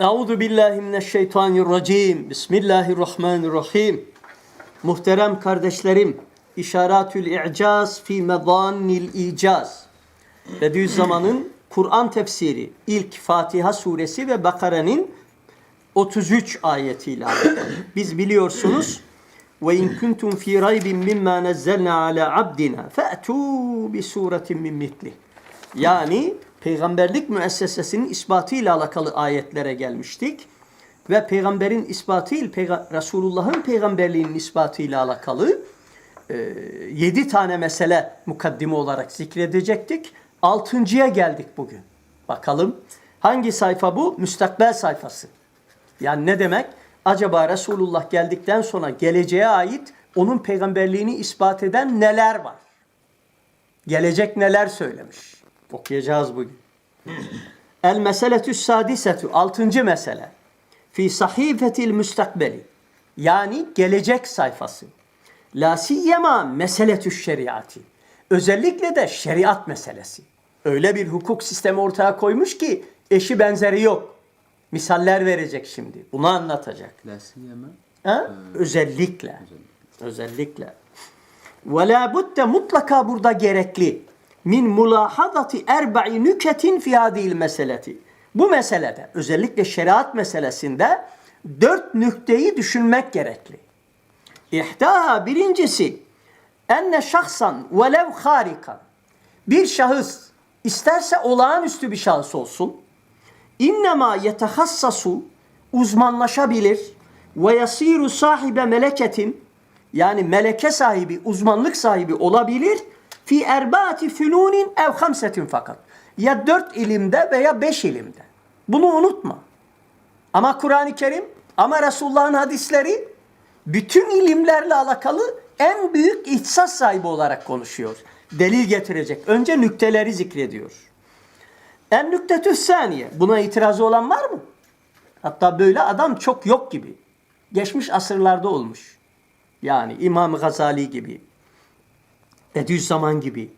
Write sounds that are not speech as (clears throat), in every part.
Euzu billahi mineşşeytanirracim. Bismillahirrahmanirrahim. Muhterem kardeşlerim, İşaratül İ'caz fi Medanil İcaz. Bediüzzaman'ın Kur'an tefsiri ilk Fatiha suresi ve Bakara'nın 33 ayetiyle. Biz biliyorsunuz ve in kuntum fi raybin mimma nazzalna ala abdina fa'tu bi suretin min mitlih. Yani peygamberlik müessesesinin ispatıyla alakalı ayetlere gelmiştik. Ve peygamberin ispatı ile peyga- Resulullah'ın peygamberliğinin ispatıyla alakalı e, yedi tane mesele mukaddime olarak zikredecektik. Altıncıya geldik bugün. Bakalım hangi sayfa bu? Müstakbel sayfası. Yani ne demek? Acaba Resulullah geldikten sonra geleceğe ait onun peygamberliğini ispat eden neler var? Gelecek neler söylemiş? Okuyacağız bugün. El meseletü sadisetu. Altıncı mesele. Fi sahifetil müstakbeli. Yani gelecek sayfası. La siyyema meseletü şeriatı. Özellikle de şeriat meselesi. Öyle bir hukuk sistemi ortaya koymuş ki eşi benzeri yok. Misaller verecek şimdi. Bunu anlatacak. La siyema. Ha? Özellikle. Özellikle. Ve la budde mutlaka burada gerekli. Min mulahazati erba'i nüketin fi hadil meseleti. Bu meselede özellikle şeriat meselesinde dört nükteyi düşünmek gerekli. İhtaha birincisi enne şahsan velev harikan. Bir şahıs isterse olağanüstü bir şahıs olsun. İnnemâ yetehassasu uzmanlaşabilir ve yasiru sahibe meleketin yani meleke sahibi, uzmanlık sahibi olabilir fi erbaati fünunin ev hamsetin fakat. Ya dört ilimde veya beş ilimde. Bunu unutma. Ama Kur'an-ı Kerim, ama Resulullah'ın hadisleri bütün ilimlerle alakalı en büyük ihtisas sahibi olarak konuşuyor. Delil getirecek. Önce nükteleri zikrediyor. En nüktetü saniye. Buna itirazı olan var mı? Hatta böyle adam çok yok gibi. Geçmiş asırlarda olmuş. Yani İmam Gazali gibi. Bediüzzaman gibi.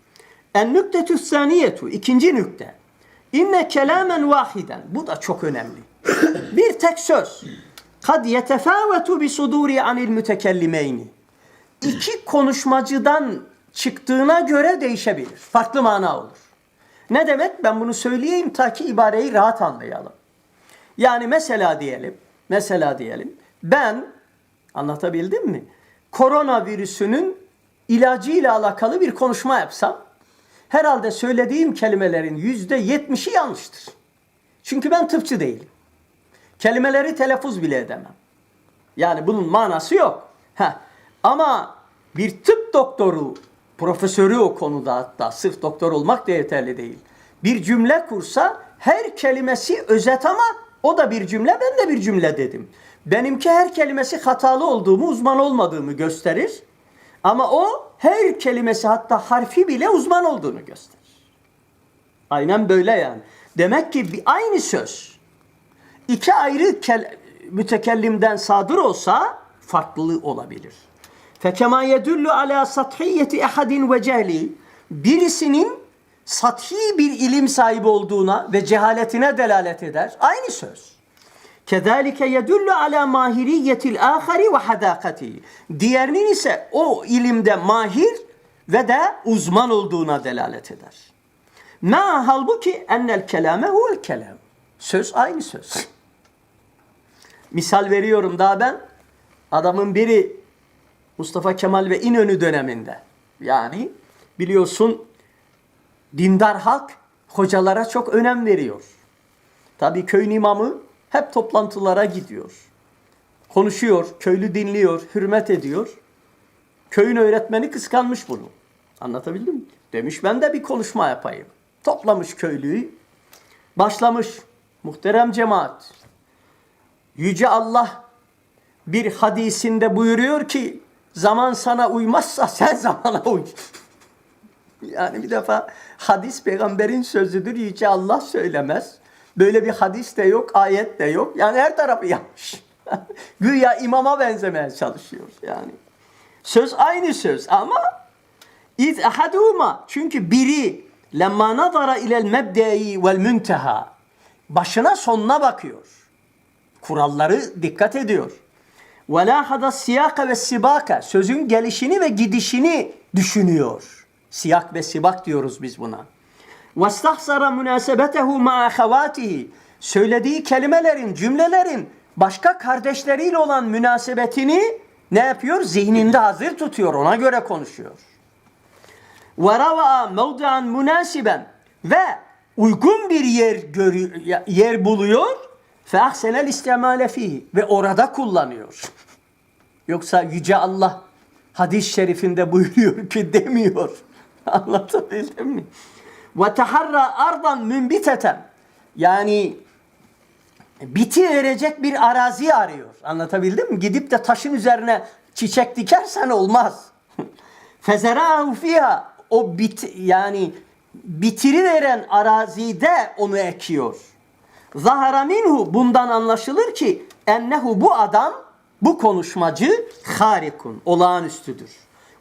En nüktetü saniyetu. ikinci nükte. İnne kelamen vahiden. Bu da çok önemli. (clears throat) Bir tek söz. Kad yetefâvetu bi suduri anil mütekellimeyni. İki konuşmacıdan çıktığına göre değişebilir. Farklı mana olur. Ne demek? Ben bunu söyleyeyim ta ki ibareyi rahat anlayalım. Yani mesela diyelim, mesela diyelim ben anlatabildim mi? Koronavirüsünün ilacıyla alakalı bir konuşma yapsam herhalde söylediğim kelimelerin yüzde yetmişi yanlıştır. Çünkü ben tıpçı değilim. Kelimeleri telaffuz bile edemem. Yani bunun manası yok. Heh. Ama bir tıp doktoru, profesörü o konuda hatta sırf doktor olmak da yeterli değil. Bir cümle kursa her kelimesi özet ama o da bir cümle ben de bir cümle dedim. Benimki her kelimesi hatalı olduğumu, uzman olmadığımı gösterir. Ama o her kelimesi hatta harfi bile uzman olduğunu gösterir. Aynen böyle yani. Demek ki bir aynı söz iki ayrı kel- mütekellimden sadır olsa farklılığı olabilir. Fekema yedullu ala sathiyeti ehadin ve cehli birisinin sathi bir ilim sahibi olduğuna ve cehaletine delalet eder. Aynı söz. Kezalike yedullu ala mahiriyetil ahari ve hadakati. Diğerinin ise o ilimde mahir ve de uzman olduğuna delalet eder. Ma halbuki ennel kelame huvel kelam. Söz aynı söz. Misal veriyorum daha ben. Adamın biri Mustafa Kemal ve İnönü döneminde. Yani biliyorsun dindar halk hocalara çok önem veriyor. Tabii köyün imamı hep toplantılara gidiyor. Konuşuyor, köylü dinliyor, hürmet ediyor. Köyün öğretmeni kıskanmış bunu. Anlatabildim mi? Demiş ben de bir konuşma yapayım. Toplamış köylüyü. Başlamış. Muhterem cemaat. Yüce Allah bir hadisinde buyuruyor ki zaman sana uymazsa sen (laughs) zamana uy. Yani bir defa hadis peygamberin sözüdür. Yüce Allah söylemez. Böyle bir hadis de yok, ayet de yok. Yani her tarafı yapmış. (laughs) Güya imama benzemeye çalışıyor yani. Söz aynı söz ama iz ahaduma çünkü biri lemma nazara ilel mebde'i vel münteha başına sonuna bakıyor. Kuralları dikkat ediyor. Ve la hada siyaka ve sibaka sözün gelişini ve gidişini düşünüyor. Siyak ve sibak diyoruz biz buna. وَاسْتَحْسَرَ مُنَاسَبَتَهُ مَا أَخَوَاتِهِ Söylediği kelimelerin, cümlelerin başka kardeşleriyle olan münasebetini ne yapıyor? Zihninde hazır tutuyor. Ona göre konuşuyor. وَرَوَى مَوْضِعًا مُنَاسِبًا Ve uygun bir yer görü, yer buluyor. فَاَحْسَنَ الْاِسْتِعْمَالَ ف۪يهِ Ve orada kullanıyor. Yoksa Yüce Allah hadis-i şerifinde buyuruyor ki demiyor. (laughs) Anlatabildim mi? Ve teharra ardan mümbiteten. Yani biti erecek bir arazi arıyor. Anlatabildim mi? Gidip de taşın üzerine çiçek dikersen olmaz. (laughs) Fezerâhu fiyâ. O bit, yani bitiri veren arazide onu ekiyor. Zahara minhu bundan anlaşılır ki ennehu bu adam bu konuşmacı harikun olağanüstüdür.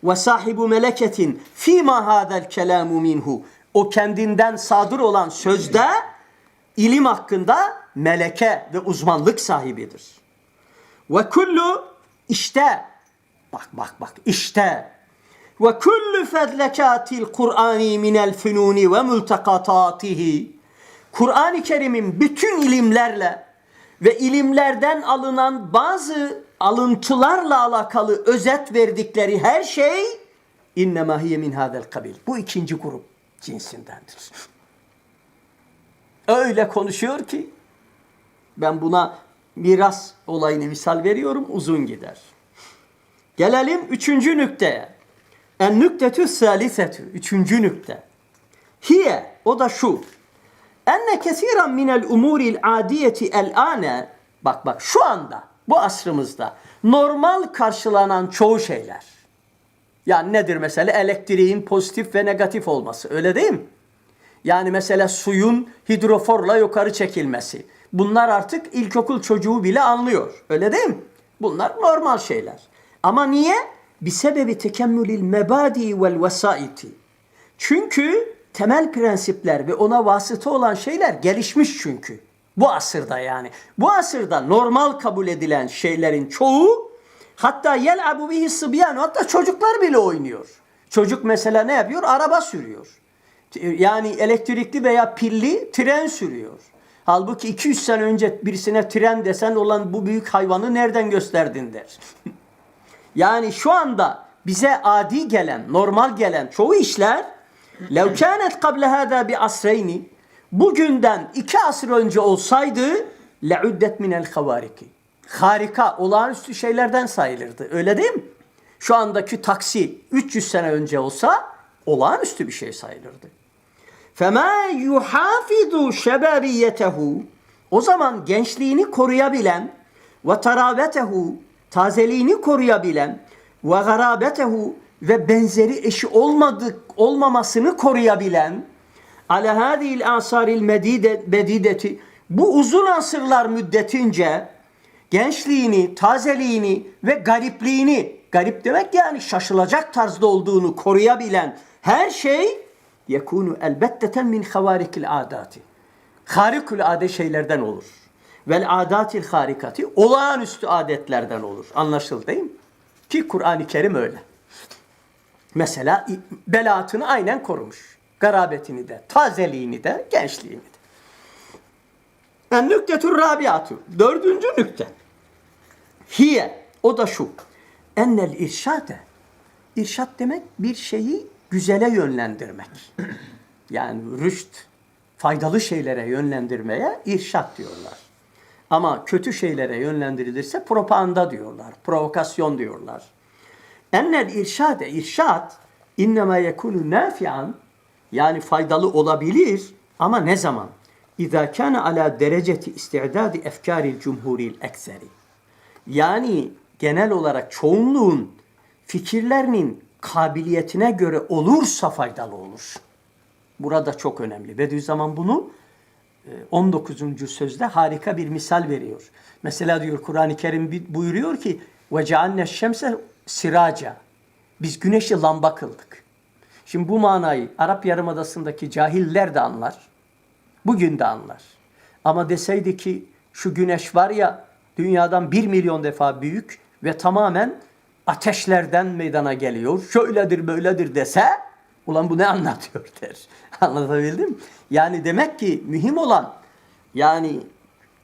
Ve sahibu meleketin fima hadel kelamu minhu o kendinden sadır olan sözde ilim hakkında meleke ve uzmanlık sahibidir. Ve kullu işte bak bak bak işte ve kullu fedlekatil Kur'ani minel fünuni ve multakatatihi Kur'an-ı Kerim'in bütün ilimlerle ve ilimlerden alınan bazı alıntılarla alakalı özet verdikleri her şey innema hiye min hadel kabil. Bu ikinci grup cinsindendir. Öyle konuşuyor ki ben buna miras olayını misal veriyorum uzun gider. Gelelim üçüncü nükteye. En nüktetü salisetü. Üçüncü nükte. Hiye o da şu. Enne kesiren minel umuril adiyeti el ane bak bak şu anda bu asrımızda normal karşılanan çoğu şeyler. Yani nedir mesela? Elektriğin pozitif ve negatif olması. Öyle değil mi? Yani mesela suyun hidroforla yukarı çekilmesi. Bunlar artık ilkokul çocuğu bile anlıyor. Öyle değil mi? Bunlar normal şeyler. Ama niye? Bir sebebi tekemmülil mebadi vel vesaiti. Çünkü temel prensipler ve ona vasıta olan şeyler gelişmiş çünkü. Bu asırda yani. Bu asırda normal kabul edilen şeylerin çoğu hatta yel abu bihi sıbyan hatta çocuklar bile oynuyor. Çocuk mesela ne yapıyor? Araba sürüyor. Yani elektrikli veya pilli tren sürüyor. Halbuki 200 sene önce birisine tren desen olan bu büyük hayvanı nereden gösterdin der. (laughs) yani şu anda bize adi gelen, normal gelen çoğu işler لَوْ كَانَتْ قَبْلَ هَذَا بِعَصْرَيْنِ Bugünden iki asır önce olsaydı لَعُدَّتْ مِنَ الْخَوَارِكِ Harika, olağanüstü şeylerden sayılırdı. Öyle değil mi? Şu andaki taksi 300 sene önce olsa olağanüstü bir şey sayılırdı. فَمَا يُحَافِظُ شَبَابِيَّتَهُ O zaman gençliğini koruyabilen ve tarabetehu tazeliğini koruyabilen ve garabetehu ve benzeri eşi olmadık olmamasını koruyabilen ala hadil asaril medideti bu uzun asırlar müddetince gençliğini, tazeliğini ve garipliğini, garip demek yani şaşılacak tarzda olduğunu koruyabilen her şey yekunu elbetteten min havarikil adati. Harikul ade şeylerden olur. Vel adatil harikati olağanüstü adetlerden olur. Anlaşıldı değil mi? Ki Kur'an-ı Kerim öyle. Mesela belatını aynen korumuş. Garabetini de, tazeliğini de, gençliğini de. En nüktetür rabiatü. Dördüncü nükte. Hiye. O da şu. Ennel irşate. İrşat demek bir şeyi güzele yönlendirmek. (clears throat) Yani rüşt, faydalı şeylere yönlendirmeye irşat diyorlar. Ama kötü şeylere yönlendirilirse propaganda diyorlar, provokasyon diyorlar. Ennel irşade, irşat innema yekunu nafian yani faydalı olabilir ama ne zaman? İza kana ala dereceti istidadi efkaril cumhuril ekseri. Yani genel olarak çoğunluğun fikirlerinin kabiliyetine göre olursa faydalı olur. Burada çok önemli. Bediüzzaman bunu 19. sözde harika bir misal veriyor. Mesela diyor Kur'an-ı Kerim buyuruyor ki ve cealne şemse siraca. Biz güneşi lamba kıldık. Şimdi bu manayı Arap Yarımadası'ndaki cahiller de anlar. Bugün de anlar. Ama deseydi ki şu güneş var ya dünyadan bir milyon defa büyük ve tamamen ateşlerden meydana geliyor. Şöyledir böyledir dese ulan bu ne anlatıyor (laughs) der. Anlatabildim? Yani demek ki mühim olan yani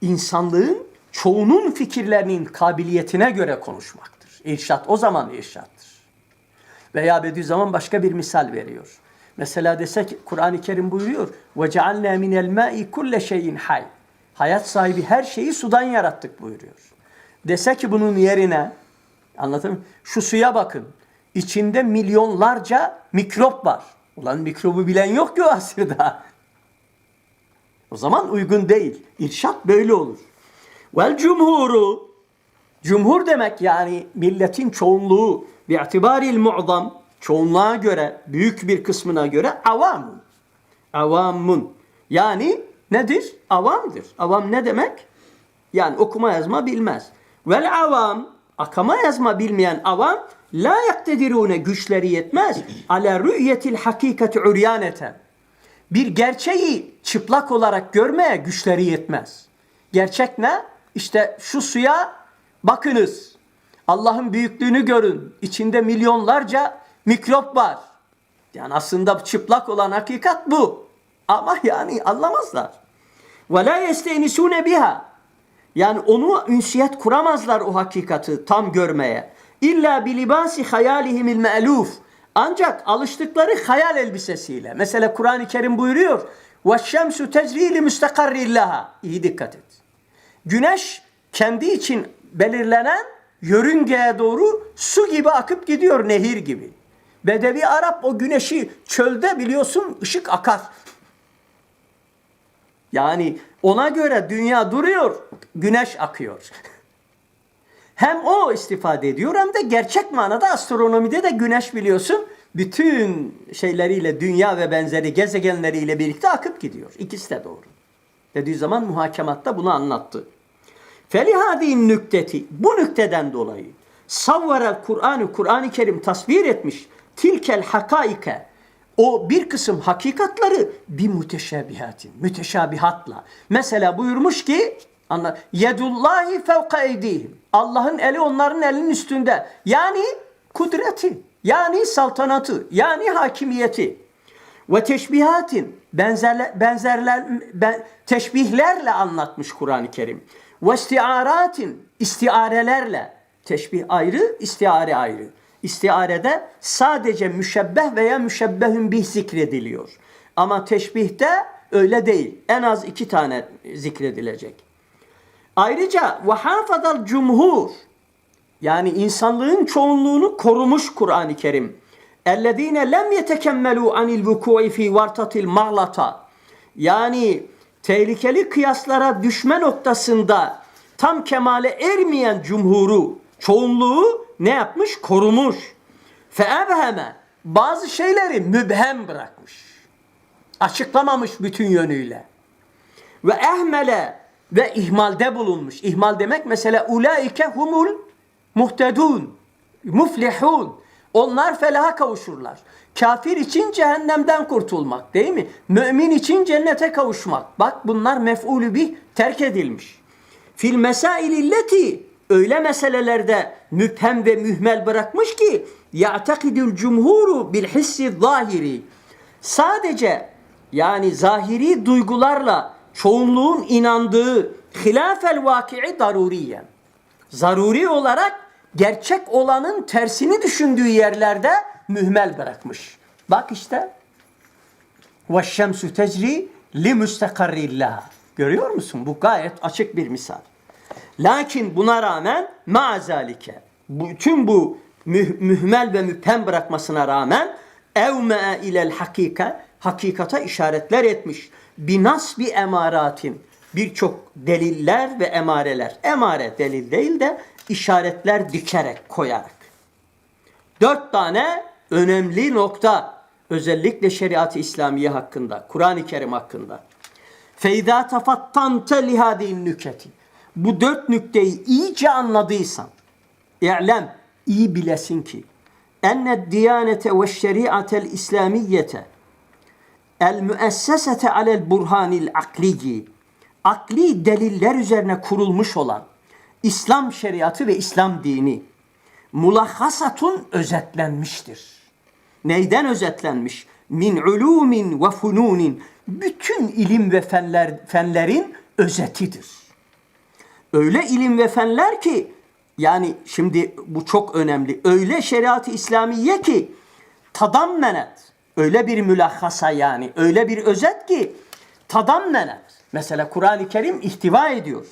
insanlığın çoğunun fikirlerinin kabiliyetine göre konuşmaktır. İrşat o zaman irşattır. Veya Bediüzzaman başka bir misal veriyor. Mesela desek Kur'an-ı Kerim buyuruyor. وَجَعَلْنَا مِنَ الْمَاءِ كُلَّ şeyin hay. Hayat sahibi her şeyi sudan yarattık buyuruyor. Dese ki bunun yerine anlatayım? Şu suya bakın. İçinde milyonlarca mikrop var. Ulan mikrobu bilen yok ki o asırda. O zaman uygun değil. İrşat böyle olur. Vel cumhuru Cumhur demek yani milletin çoğunluğu bi'tibaril mu'zam çoğunluğa göre büyük bir kısmına göre avamun. Avamun. Yani nedir? Avamdır. Avam ne demek? Yani okuma yazma bilmez. Vel avam akama yazma bilmeyen avam la yaktedirune güçleri yetmez. Ala rü'yetil hakikati uryaneten. Bir gerçeği çıplak olarak görmeye güçleri yetmez. Gerçek ne? İşte şu suya bakınız. Allah'ın büyüklüğünü görün. İçinde milyonlarca mikrop var. Yani aslında çıplak olan hakikat bu. Ama yani anlamazlar. Ve la yesteynisune biha. Yani onu ünsiyet kuramazlar o hakikati tam görmeye. İlla bi libasi hayalihimil me'luf. Ancak alıştıkları hayal elbisesiyle. Mesela Kur'an-ı Kerim buyuruyor. وَالشَّمْسُ تَجْرِي لِمُسْتَقَرِّ لَهَا İyi dikkat et. Güneş kendi için belirlenen yörüngeye doğru su gibi akıp gidiyor nehir gibi. Bedevi Arap o güneşi çölde biliyorsun ışık akar. Yani ona göre dünya duruyor, güneş akıyor. (laughs) Hem o istifade ediyor hem de gerçek manada astronomide de güneş biliyorsun bütün şeyleriyle dünya ve benzeri gezegenleriyle birlikte akıp gidiyor. İkisi de doğru. Dediği zaman muhakematta bunu anlattı. Felihadi'nin nükteti bu nükteden dolayı savvarel Kur'an'ı Kur'an-ı Kerim tasvir etmiş tilkel hakaike o bir kısım hakikatları bir müteşabihatin, müteşabihatla. Mesela buyurmuş ki yedullahi fevka eydihim. Allah'ın eli onların elinin üstünde. Yani kudreti, yani saltanatı, yani hakimiyeti. Ve teşbihatin benzerler, benzerler ben, teşbihlerle anlatmış Kur'an-ı Kerim. Ve istiaratin istiarelerle. Teşbih ayrı, istiare ayrı. İstiarede sadece müşebbeh veya müşebbehün bih zikrediliyor. Ama teşbihte öyle değil. En az iki tane zikredilecek. Ayrıca ve hafazal cumhur yani insanlığın çoğunluğunu korumuş Kur'an-ı Kerim. Ellezine lem yetekemmelu anil vuku'i fi vartatil mağlata. Yani tehlikeli kıyaslara düşme noktasında tam kemale ermeyen cumhuru, çoğunluğu ne yapmış? Korumuş. Feebheme bazı şeyleri mübhem bırakmış. Açıklamamış bütün yönüyle. Ve ehmele ve ihmalde bulunmuş. İhmal demek mesela ulaike humul muhtedun, muflihun. Onlar felaha kavuşurlar. Kafir için cehennemden kurtulmak değil mi? Mümin için cennete kavuşmak. Bak bunlar mef'ulü bih terk edilmiş. Fil mesaililleti öyle meselelerde müphem ve mühmel bırakmış ki ya'takidul cumhuru bil hissi zahiri. Sadece yani zahiri duygularla çoğunluğun inandığı hilafel vaki'i daruriyen. Zaruri olarak gerçek olanın tersini düşündüğü yerlerde mühmel bırakmış. Bak işte. Ve şemsu tecri li müstakarrillah. Görüyor musun? Bu gayet açık bir misal. Lakin buna rağmen maazalike bütün bu müh, mühmel ve müphem bırakmasına rağmen evme ilel hakika hakikata işaretler etmiş. Binas bir emaratin birçok deliller ve emareler. Emare delil değil de işaretler dikerek koyarak. Dört tane önemli nokta özellikle şeriat-ı İslamiye hakkında, Kur'an-ı Kerim hakkında. Feyda tafattante lihadin nüketi. Bu dört nükteyi iyice anladıysan, i'lem, iyi bilesin ki, enne diyanete ve şeriatel İslamiyete el müessesete alel burhanil akliyi akli deliller üzerine kurulmuş olan İslam şeriatı ve İslam dini mulahhasatun özetlenmiştir. Neyden özetlenmiş? Min ulumin ve fununin. Bütün ilim ve fenler, fenlerin özetidir. Öyle ilim ve fenler ki yani şimdi bu çok önemli. Öyle şeriat-ı İslamiye ki tadammenet. Öyle bir mülahhasa yani. Öyle bir özet ki tadammenet. Mesela Kur'an-ı Kerim ihtiva ediyor.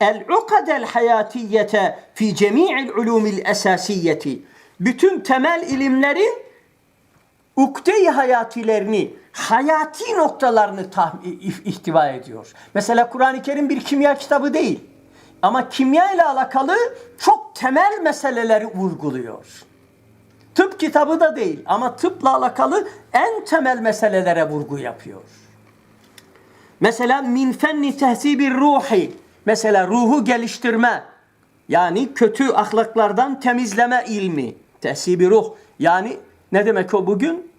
El ukadel hayatiyete fi cemi'il ulumil esasiyeti. Bütün temel ilimlerin ukde-i hayatilerini, hayati noktalarını ihtiva ediyor. Mesela Kur'an-ı Kerim bir kimya kitabı değil. Ama kimya ile alakalı çok temel meseleleri vurguluyor. Tıp kitabı da değil ama tıpla alakalı en temel meselelere vurgu yapıyor. Mesela min fenni tehzibir ruhi. Mesela ruhu geliştirme. Yani kötü ahlaklardan temizleme ilmi. Tehsibi ruh. Yani ne demek o bugün?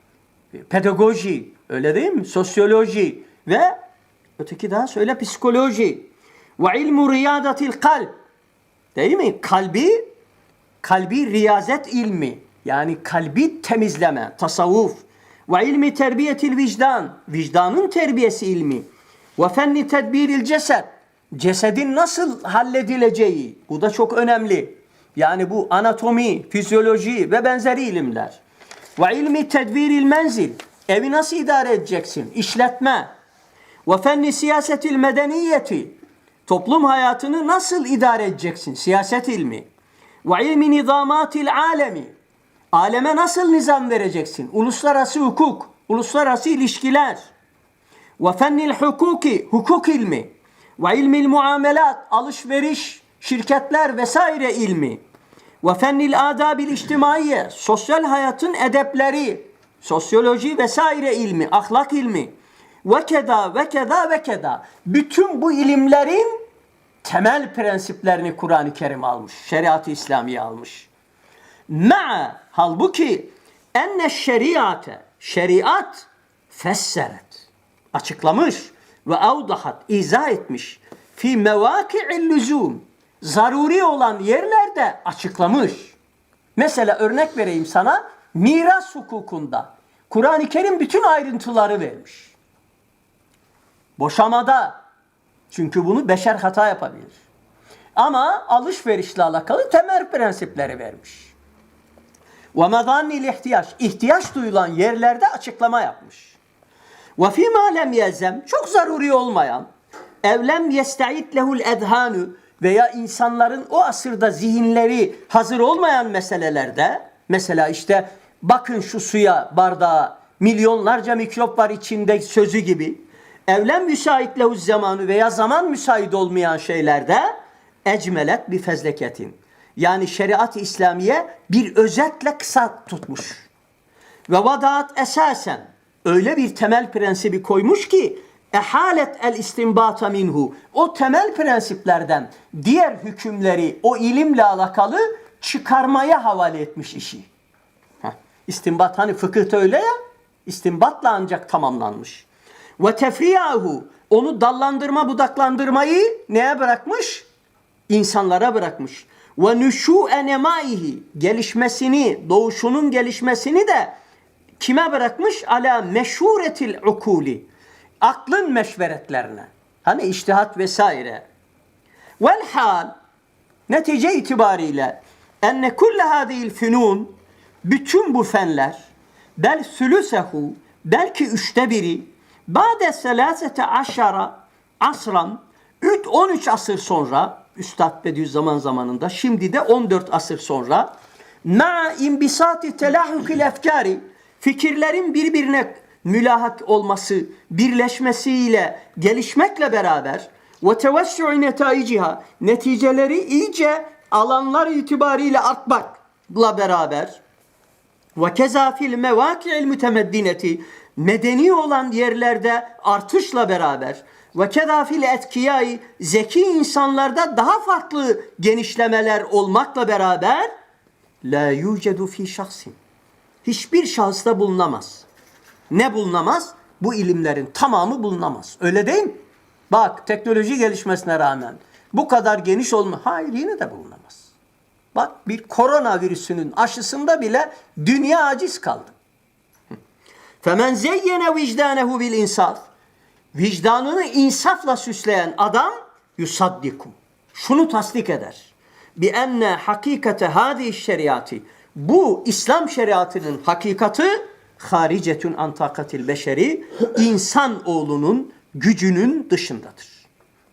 Pedagoji. Öyle değil mi? Sosyoloji. Ve öteki daha söyle psikoloji. Ve ilmu riyadatil kalp. Değil mi? Kalbi kalbi riyazet ilmi. Yani kalbi temizleme, tasavvuf. Ve ilmi terbiyetil vicdan. Vicdanın terbiyesi ilmi. Ve fenni tedbiril cesed. Cesedin nasıl halledileceği. Bu da çok önemli. Yani bu anatomi, fizyoloji ve benzeri ilimler. Ve ilmi tedbiril menzil. Evi nasıl idare edeceksin? İşletme. Ve fenni siyasetil medeniyeti. Toplum hayatını nasıl idare edeceksin? Siyaset ilmi. Ve ilmi nizamatil alemi. Aleme nasıl nizam vereceksin? Uluslararası hukuk, uluslararası ilişkiler. Ve fennil hukuki, hukuk ilmi. Ve ilmil muamelat, alışveriş, şirketler vesaire ilmi. Ve fennil adabil içtimaiye, sosyal hayatın edepleri, sosyoloji vesaire ilmi, ahlak ilmi. Ve keda ve keda ve keda. Bütün bu ilimlerin temel prensiplerini Kur'an-ı Kerim almış. Şeriat-ı İslamiye almış. Ma'a halbuki enne şeriate şeriat fesseret açıklamış ve avdahat izah etmiş fi mevaki'il lüzum zaruri olan yerlerde açıklamış. Mesela örnek vereyim sana miras hukukunda Kur'an-ı Kerim bütün ayrıntıları vermiş. Boşamada çünkü bunu beşer hata yapabilir. Ama alışverişle alakalı temel prensipleri vermiş. Ve mezannil ihtiyaç. ihtiyaç duyulan yerlerde açıklama yapmış. Ve fîmâ lem yelzem. Çok zaruri olmayan. Evlem yesta'id lehul edhanu veya insanların o asırda zihinleri hazır olmayan meselelerde mesela işte bakın şu suya bardağa milyonlarca mikrop var içinde sözü gibi evlem müsait lehu zamanı veya zaman müsait olmayan şeylerde ecmelet bir fezleketin. Yani şeriat-ı İslamiye bir özetle kısa tutmuş. Ve vadaat esasen öyle bir temel prensibi koymuş ki ehalet el istinbata minhu o temel prensiplerden diğer hükümleri o ilimle alakalı çıkarmaya havale etmiş işi. Heh. İstinbat hani fıkıhta öyle ya istinbatla ancak tamamlanmış. Ve tefriyahu onu dallandırma budaklandırmayı neye bırakmış? İnsanlara bırakmış. Ve nüşû enemaihi gelişmesini, doğuşunun gelişmesini de kime bırakmış? Ala meşhuretil ukuli. Aklın meşveretlerine. Hani iştihat vesaire. Vel hal netice itibariyle enne kulle hadil fünun bütün bu fenler bel sülüsehu belki üçte biri ba'de selasete aşara asran 3 13 asır sonra Üstad Bediüzzaman zamanında şimdi de 14 asır sonra ma imbisati telahhukil efkari fikirlerin birbirine mülahak olması, birleşmesiyle, gelişmekle beraber ve tevessu'i netaiciha neticeleri iyice alanlar itibariyle artmakla beraber ve keza fil mevaki'il mütemeddineti medeni olan yerlerde artışla beraber ve keza fil etkiyai zeki insanlarda daha farklı genişlemeler olmakla beraber la yucedu fi şahsin hiçbir şahısta bulunamaz. Ne bulunamaz? Bu ilimlerin tamamı bulunamaz. Öyle değil mi? Bak teknoloji gelişmesine rağmen Bu kadar geniş olma. Hayır yine de bulunamaz. Bak bir koronavirüsünün aşısında bile dünya aciz kaldı. Femen zeyyene vicdanehu bil insaf. Vicdanını insafla süsleyen adam yusaddiku. Şunu tasdik eder. Bi enne hakikate hadi şeriatı. Bu İslam şeriatının hakikati haricetun antakatil beşeri insan oğlunun gücünün dışındadır.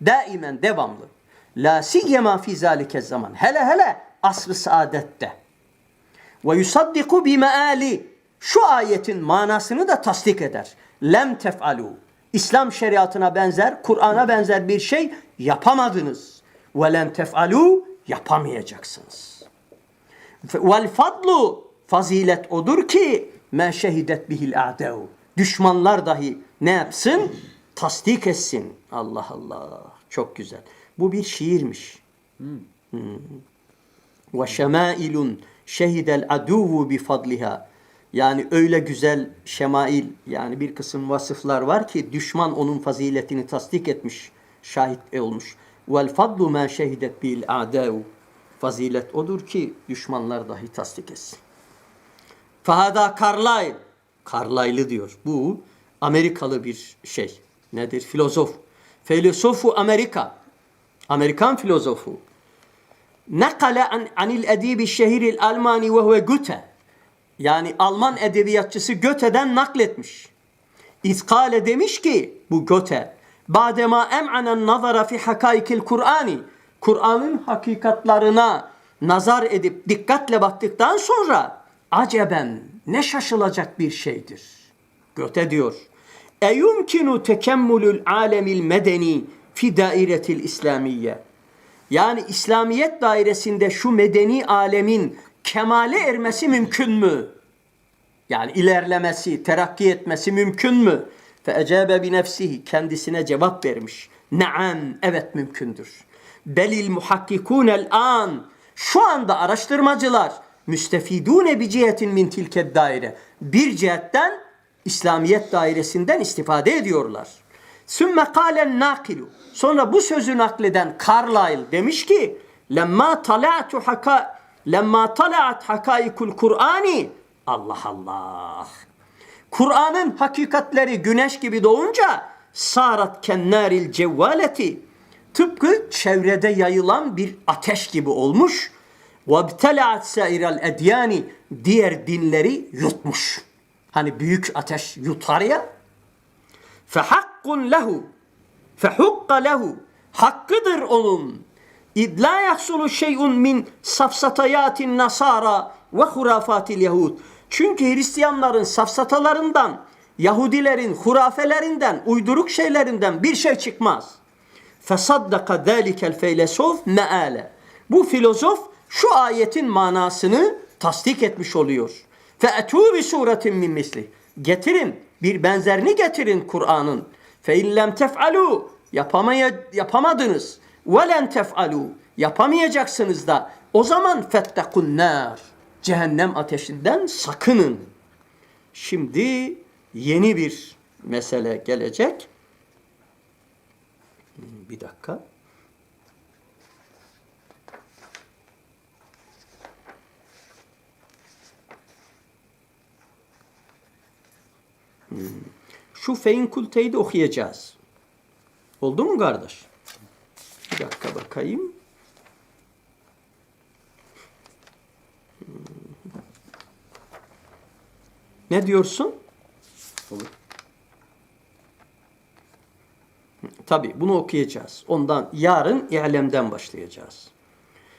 Daimen devamlı. La siyyema fi zalike zaman. Hele hele asr-ı saadette. Ve yusaddiku bi meali. Şu ayetin manasını da tasdik eder. Lem tef'alu. İslam şeriatına benzer, Kur'an'a benzer bir şey yapamadınız. Ve lem tef'alu yapamayacaksınız. Vel fadlu fazilet odur ki men şehidet bihil a'deu. Düşmanlar dahi ne yapsın? Tasdik etsin. Allah Allah. Çok güzel. Bu bir şiirmiş. Ve şemailun şehidel aduvu bi fadliha. Yani öyle güzel şemail yani bir kısım vasıflar var ki düşman onun faziletini tasdik etmiş, şahit olmuş. Vel fadlu ma şehidet bil a'dau. Fazilet odur ki düşmanlar dahi tasdik etsin. Fahada Carlyle. Carlyle'ı diyor. Bu Amerikalı bir şey. Nedir? Filozof. Filozofu Amerika. Amerikan filozofu. Nakale an, anil edibi şehiril Almani ve huve Goethe. Yani Alman edebiyatçısı Goethe'den nakletmiş. İzkale demiş ki bu Goethe. Badema em'anen nazara fi hakaikil Kur'ani. Kur'an'ın hakikatlarına nazar edip dikkatle baktıktan sonra aceben ne şaşılacak bir şeydir. Goethe diyor. Eyumkinu tekemmülül alemil medeni fi dairetil İslamiye. Yani İslamiyet dairesinde şu medeni alemin kemale ermesi mümkün mü? Yani ilerlemesi, terakki etmesi mümkün mü? Feecabe bi nefsihi kendisine cevap vermiş. Naam, evet mümkündür. Belil muhakkikunel an. Şu anda araştırmacılar müstefidune bi cihetin min tilked daire. Bir cihetten İslamiyet dairesinden istifade ediyorlar. Sümme kâlen nakilu. Sonra bu sözü nakleden Carlyle demiş ki lemma tala'tu haka lemma tala'at hakaikul Kur'ani Allah Allah. Kur'an'ın hakikatleri güneş gibi doğunca sarat kennaril cevvaleti tıpkı çevrede yayılan bir ateş gibi olmuş. وَابْتَلَعَتْ سَائِرَ الْاَدْيَانِ Diğer dinleri yutmuş. Hani büyük ateş yutar ya. فَحَقٌّ lehu فَحُقَّ lehu Hakkıdır onun. İd la yahsulu şey'un min safsatayatin nasara ve hurafatil yahud. Çünkü Hristiyanların safsatalarından, Yahudilerin hurafelerinden, uyduruk şeylerinden bir şey çıkmaz. Fesaddaka zâlikel feylesof meale. Bu filozof şu ayetin manasını tasdik etmiş oluyor. Fe'etû bi suretin min misli. Getirin, bir benzerini getirin Kur'an'ın. Fe illem tef'alû. Yapamaya, yapamadınız. وَلَنْ تَفْعَلُوا Yapamayacaksınız da. O zaman فَاتَّقُوا النَّارِ Cehennem ateşinden sakının. Şimdi yeni bir mesele gelecek. Bir dakika. Hmm. Şu fein kulteyi de okuyacağız. Oldu mu kardeş? Bir dakika bakayım. Ne diyorsun? Olur. Tabi bunu okuyacağız. Ondan yarın i'lemden başlayacağız.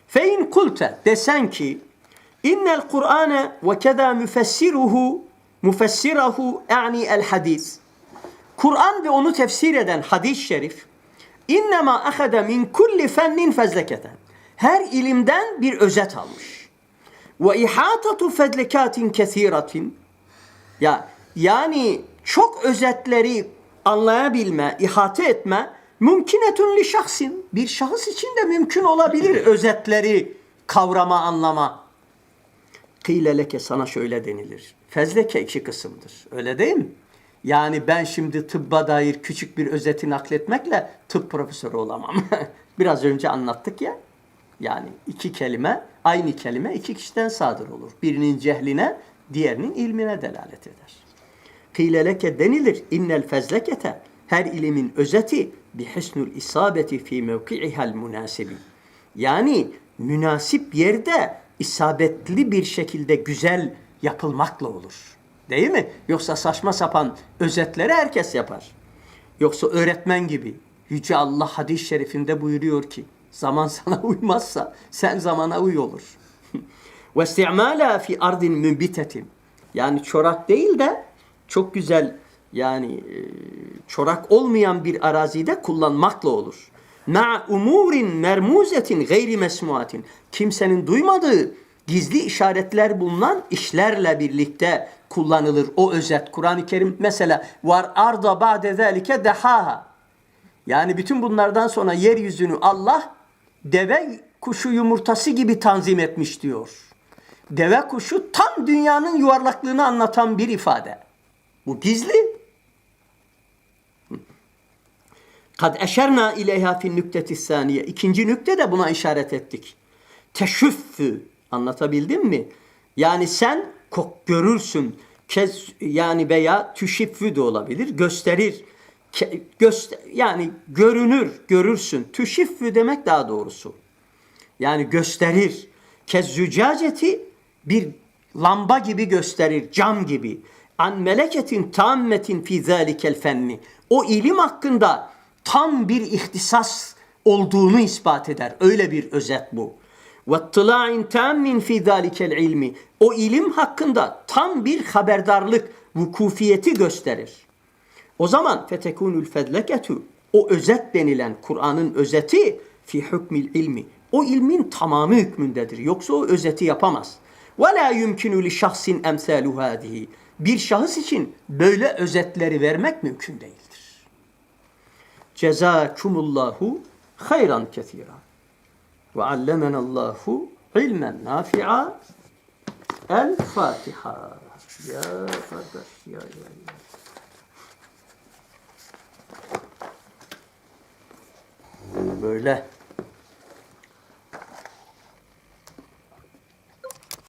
Fe in kulte desen ki innel Kur'ane ve keda müfessiruhu müfessirahu yani el hadis. Kur'an ve onu tefsir eden hadis-i şerif innema ahada min kulli fennin fezleketen. Her ilimden bir özet almış. Ve ihatatu fedlekatin kesiratin ya yani çok özetleri anlayabilme, ihate etme mümkünetün li şahsin. Bir şahıs için de mümkün olabilir (laughs) özetleri kavrama, anlama. Kıyle leke sana şöyle denilir. Fezleke iki kısımdır. Öyle değil mi? Yani ben şimdi tıbba dair küçük bir özeti nakletmekle tıp profesörü olamam. (laughs) Biraz önce anlattık ya. Yani iki kelime, aynı kelime iki kişiden sadır olur. Birinin cehline, diğerinin ilmine delalet eder. Kıyleleke denilir innel fezlekete her ilimin özeti bi husnul isabeti fi mevki'ihal münasibi. Yani münasip yerde isabetli bir şekilde güzel yapılmakla olur. Değil mi? Yoksa saçma sapan özetleri herkes yapar. Yoksa öğretmen gibi Yüce Allah hadis-i şerifinde buyuruyor ki zaman (laughs) sana uymazsa sen zamana uy olur. (laughs) Ve istimala fi ardin mübitetin. Yani çorak değil de çok güzel yani e, çorak olmayan bir arazide kullanmakla olur. Ma umurin mermuzetin gayri mesmuatin. Kimsenin duymadığı gizli işaretler bulunan işlerle birlikte kullanılır o özet. Kur'an-ı Kerim mesela var arda ba'de zelike dehaha. Yani bütün bunlardan sonra yeryüzünü Allah deve kuşu yumurtası gibi tanzim etmiş diyor. Deve kuşu tam dünyanın yuvarlaklığını anlatan bir ifade. Bu gizli. Kad eşerna ileyha fin nükteti saniye. İkinci nükte de buna işaret ettik. Teşüffü. Anlatabildim mi? Yani sen kok görürsün. Kez yani veya tüşiffü de olabilir. Gösterir. Ke, göster, yani görünür, görürsün. Tüşiffü demek daha doğrusu. Yani gösterir. Kez zücaceti bir lamba gibi gösterir, cam gibi. An meleketin tammetin fi zalikel fenni. O ilim hakkında tam bir ihtisas olduğunu ispat eder. Öyle bir özet bu. Tıla'in tammin fi zalikel ilmi. O ilim hakkında tam bir haberdarlık, vukufiyeti gösterir. O zaman fetekunul fedleketu o özet denilen Kur'an'ın özeti fi hükmil ilmi. O ilmin tamamı hükmündedir. Yoksa o özeti yapamaz. Ve la yumkinu li şahsin emsalu hadihi. Bir şahıs için böyle özetleri vermek mümkün değildir. Cezakumullahu hayran kesira. Ve allemenallahu ilmen nafi'a. El Fatiha. Ya kardeş ya ya ya. Böyle.